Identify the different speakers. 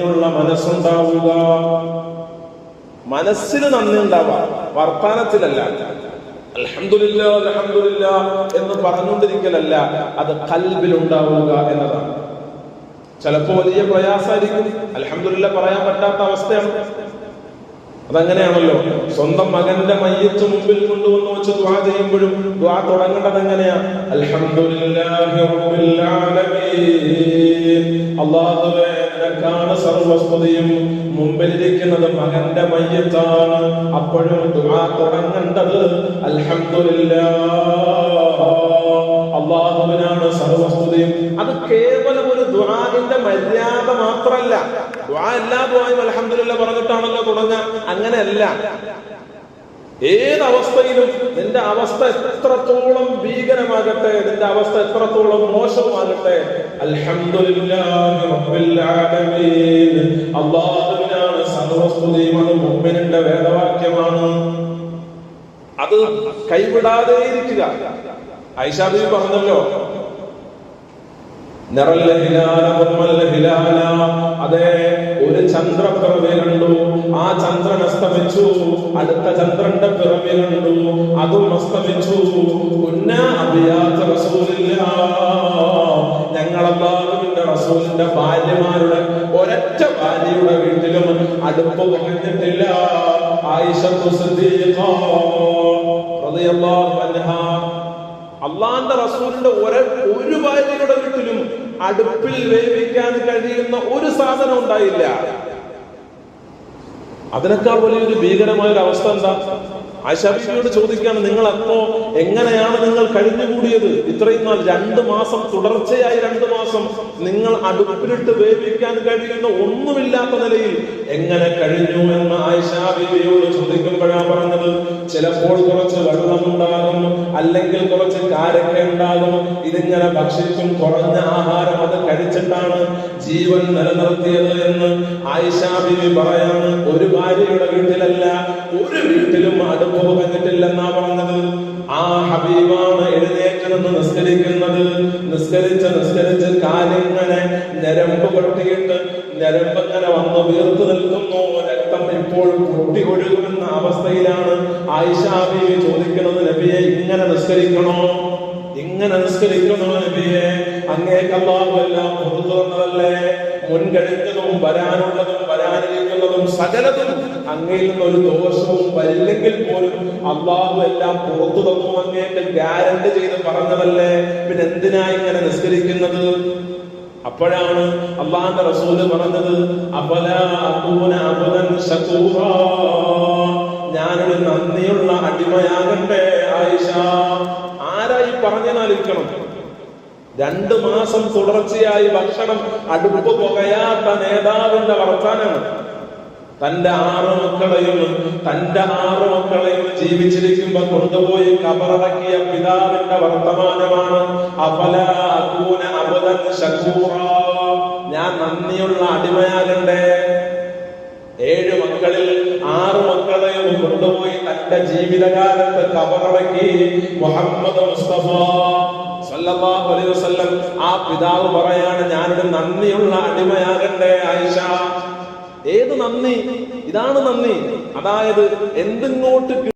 Speaker 1: ുള്ള മനസ്സുണ്ടാവുക. മനസ്സിന് നന്ദി ഉണ്ടാവുക വർത്താനത്തിലല്ല. അലഹമില്ല അൽഹംദുലില്ല എന്ന് പറഞ്ഞുകൊണ്ടിരിക്കലല്ല. അത് കൽബിലുണ്ടാവുക എന്നതാണ്. ചിലപ്പോ വലിയ പ്രയാസമായിരിക്കും. അൽഹംദുലില്ല പറയാൻ പറ്റാത്ത അവസ്ഥയാണ്. അതങ്ങനെയാണല്ലോ. സ്വന്തം മകന്റെ മയ്യത്ത് മുമ്പിൽ കൊണ്ടുവന്ന് വെച്ച് ദ്വാ ചെയ്യുമ്പോഴും ദ്വാ തുടങ്ങേണ്ടത് എങ്ങനെയാ? അൽഹംദുലില്ലാഹി റബ്ബിൽ ആലമീൻ. അല്ലാഹുവേ നിനക്കാണ് സർവസ്തുതിയും. മുമ്പിലിരിക്കുന്നത് മകന്റെ മയ്യത്താണ്. അപ്പോഴും ദ്വാ തുടങ്ങേണ്ടത് അൽഹംദുലില്ലാ അള്ളാഹുവിനാണ് സർവസ്തുതിയും. അത് കേവലം ഒരു ദ്വാന്റെ മര്യാദ മാത്രമല്ല ദുആ എല്ലാ ദുആയും അലഹമില്ല പറഞ്ഞിട്ടാണല്ലോ തുടങ്ങ അങ്ങനെയല്ല. ഏതവസ്ഥയിലും നിന്റെ അവസ്ഥ എത്രത്തോളം ഭീകരമാകട്ടെ നിന്റെ അവസ്ഥ എത്രത്തോളം മോശമാകട്ടെ അല്ലാഹുവിനാണ് സർവസ്തുതിയും അത് മുഅ്മിനന്റെ വേദവാക്യമാണ്. അത് കൈവിടാതെ ഇരിക്കുക. ഐഷാബി പറഞ്ഞല്ലോ അതെ ഒരു ചന്ദ്രപ്പിറവി കണ്ടു. ആ ചന്ദ്രൻ അസ്തമിച്ചു. അടുത്ത ചന്ദ്രന്റെ പിറവി കണ്ടു. അതും അസ്തമിച്ചു. ഞങ്ങളെല്ലാവരുടെ റസൂലിന്റെ ഭാര്യമാരുടെ ഒരൊറ്റ ഭാര്യയുടെ വീട്ടിലും അടുപ്പ് കുറഞ്ഞിട്ടില്ല ആയിഷ അള്ളാന്റെ റസൂലിന്റെ ഒരു ഒരു വീട്ടിലും അടുപ്പിൽ വേവിക്കാൻ കഴിയുന്ന ഒരു സാധനം ഉണ്ടായില്ല. അതിനേക്കാൾ വലിയൊരു ഭീകരമായ ഒരു അവസ്ഥ എന്താ? ആശാബിയോട് ചോദിക്കുകയാണ് നിങ്ങൾ അപ്പോ എങ്ങനെയാണ് നിങ്ങൾ കഴിഞ്ഞുകൂടിയത്? ഇത്രയും നാൾ രണ്ട് മാസം തുടർച്ചയായി രണ്ട് മാസം നിങ്ങൾ അടുപ്പിലിട്ട് വേവിക്കാൻ കഴിയുന്ന ഒന്നുമില്ലാത്ത നിലയിൽ എങ്ങനെ കഴിഞ്ഞു? എന്ന് ആയിഷാബിയോട് ചോദിക്കുമ്പോഴാണ് പറഞ്ഞത് ചിലപ്പോൾ കുറച്ച് വെള്ളം ഉണ്ടാകും അല്ലെങ്കിൽ കുറച്ച് കാരക്ക ഉണ്ടാകും ഇതിങ്ങനെ ഭക്ഷിച്ചും കുറഞ്ഞ ആഹാരം അത് കഴിച്ചിട്ടാണ് ജീവൻ നിലനിർത്തിയത് എന്ന് ആയിഷാബിബി പറയാണ്. ഒരു ഭാര്യയുടെ വീട്ടിലല്ല ഒരു വീട്ടിലും അടുപ്പ് പുകഞ്ഞിട്ടില്ലെന്നാ പറഞ്ഞത്. ആ ഹബീബാണ് എഴുന്നേറ്റ് നിന്ന് നിസ്കരിക്കുന്നത്. നിസ്കരിച്ച് നിസ്കരിച്ച് കാലിങ്ങനെ ഞരമ്പ് കൊട്ടിയിട്ട് ഞരമ്പ് ഇങ്ങനെ വന്ന് വീർത്ത് നിൽക്കുന്നു. രക്തം ഇപ്പോൾ പൊട്ടി ഒഴുകുന്ന അവസ്ഥയിലാണ് ആയിഷാബിബി ചോദിക്കുന്നത് നബിയെ ഇങ്ങനെ നിസ്കരിക്കണോ? ഇങ്ങനെ നിസ്കരിക്കണോ നബിയെ? അങ്ങേക്കല്ലാഹു എല്ലാം പുറത്തു വന്നതല്ലേ മുൻകഴിഞ്ഞതും വരാനുള്ളതും വരാനിരിക്കുന്നതും സകലതും അങ്ങയിൽ നിന്ന് ഒരു ദോഷവും വരില്ലെങ്കിൽ പോലും അള്ളാഹു എല്ലാം പുറത്തു തന്നു അങ്ങേക്ക് ഗ്യാരണ്ടി ചെയ്ത് പറഞ്ഞതല്ലേ? പിന്നെ എന്തിനാ ഇങ്ങനെ നിസ്കരിക്കുന്നത്? അപ്പോഴാണ് അള്ളാന്റെ റസൂൽ പറഞ്ഞത് അപല അബുന അബുദൻ ശകൂറാ നന്ദിയുള്ള അടിമയാകട്ടെ ആയിഷ. ആരായി പറഞ്ഞാലിരിക്കണം? രണ്ടു മാസം തുടർച്ചയായി ഭക്ഷണം അടുപ്പ് പുകയാത്ത നേതാവിന്റെ വർത്താനാണ് തന്റെ ആറ് മക്കളെയും തന്റെ ആറ് മക്കളെയും ജീവിച്ചിരിക്കുമ്പോ കൊണ്ടുപോയി കബറടക്കിയ പിതാവിന്റെ വർത്തമാനമാണ് ഞാൻ നന്ദിയുള്ള അടിമയാകണ്ടേ ഏഴ് മക്കളിൽ ആറ് മക്കളെയും കൊണ്ടുപോയി തന്റെ ജീവിതകാലത്ത് കബറടക്കി മുഹമ്മദ് മുസ്തഫ സല്ലല്ലാഹു അലൈഹി വസല്ലം ആ പിതാവ് പറയാണ് ഞാനൊരു നന്ദിയുള്ള അടിമയാകട്ടെ ആയിഷ. ഏത് നന്ദി? ഇതാണ് നന്ദി. അതായത് എന്തിങ്ങോട്ട്